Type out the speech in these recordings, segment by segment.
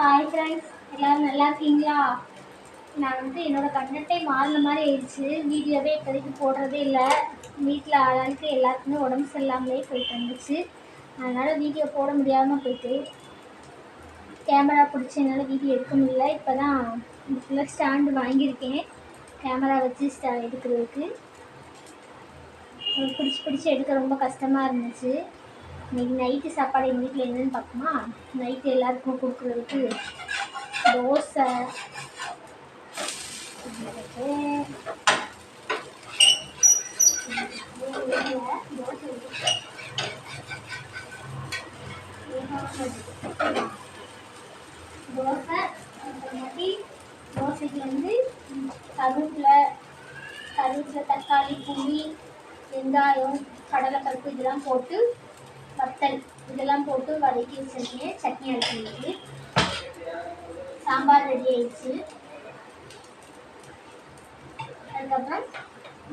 Hi friends எல்லோரும் நல்லா இருக்கீங்களா? நான் வந்து என்னோடய கண்டென்ட்டே மாறின மாதிரி ஆயிடுச்சு. வீடியோவே இப்போதைக்கு போடுறதே இல்லை. வீட்டில் ஆளாளுக்கு எல்லாருக்குமே உடம்பு சரியில்லாமலே போயிட்டு இருந்துச்சு. அதனால் வீடியோ போட முடியாமல் போயிட்டு கேமரா பிடிச்சி என்னால் வீடியோ எடுக்க முடியல. இப்போ தான் இதுக்குள்ளே ஸ்டாண்டு வாங்கியிருக்கேன். கேமரா வச்சு ஸ்டா எடுக்கிறதுக்கு. பிடிச்சி பிடிச்சி எடுக்க ரொம்ப கஷ்டமாக இருந்துச்சு. இன்னைக்கு நைட்டு சாப்பாடு எங்கள் வீட்டில் என்னென்னு பார்க்குமா நைட்டு எல்லாருக்கும் கொடுக்குறதுக்கு தோசை தோசை அப்புறமாட்டி தோசைக்கு வந்து கருவேப்பிலை கருவேப்பிலை தக்காளி புளி வெங்காயம் கடலைப்பருப்பு இதெல்லாம் போட்டு வத்தல் இதெல்லாம் போட்டு வதக்கி வச்சிருக்கேன். சட்னி அரைச்சிருக்கு சாம்பார் ரெடி ஆயிடுச்சு. அதுக்கப்புறம்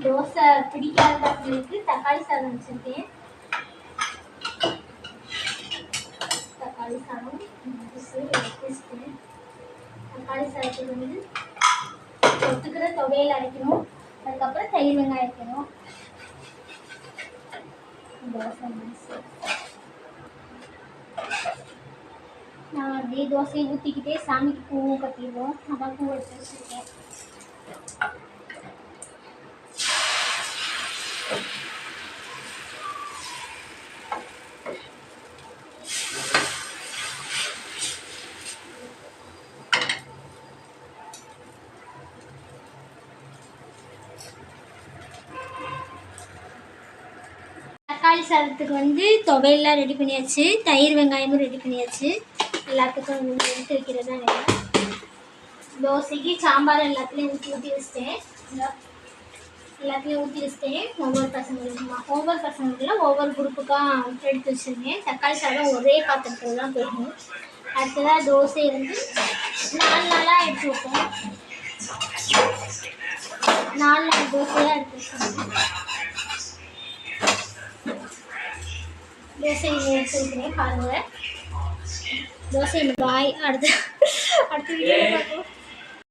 தோசை பிடிக்காதவங்களுக்கு தக்காளி சாதம் வச்சுருக்கேன். தக்காளி சாதம் தக்காளி சாதத்துக்கு வந்து ஒத்துக்கிற துவையல் அரைக்கணும். அதுக்கப்புறம் தயிர் வெங்காயம் அரைக்கணும். தோசை நான் அப்படியே தோசையை ஊற்றிக்கிட்டே சாமிக்கு பூவும் கட்டிடுவோம். அதான் பூ எடுத்து வச்சுருக்கேன். தக்காளி சாதத்துக்கு வந்து துவையெல்லாம் ரெடி பண்ணியாச்சு. தயிர் வெங்காயமும் ரெடி பண்ணியாச்சு. எல்லாத்துக்கும் எடுத்து வைக்கிறது தான் வேணும் தோசைக்கு சாம்பார் எல்லாத்துலேயும் ஊற்றி ஊற்றி வச்சிட்டேன். எல்லாத்தையும் ஊற்றி வச்சிட்டேன். ஒவ்வொரு பசங்களுக்குமா ஒவ்வொரு பசங்களுக்குலாம் ஒவ்வொரு குரூப்புக்காக எடுத்து வச்சுருந்தேன். தக்காளி சாதம் ஒரே பாத்திரத்தில் தான் போயிடும் அடுத்ததாக தோசை வந்து நாலு நாளாக எடுத்து வைப்போம். நாலு நாள் தோசையாக எடுத்து வச்சுருந்தேன். தோசை எடுத்து வைக்கிறேன் பாருங்கள் దోశ బాయ్ అర్థ అర్థ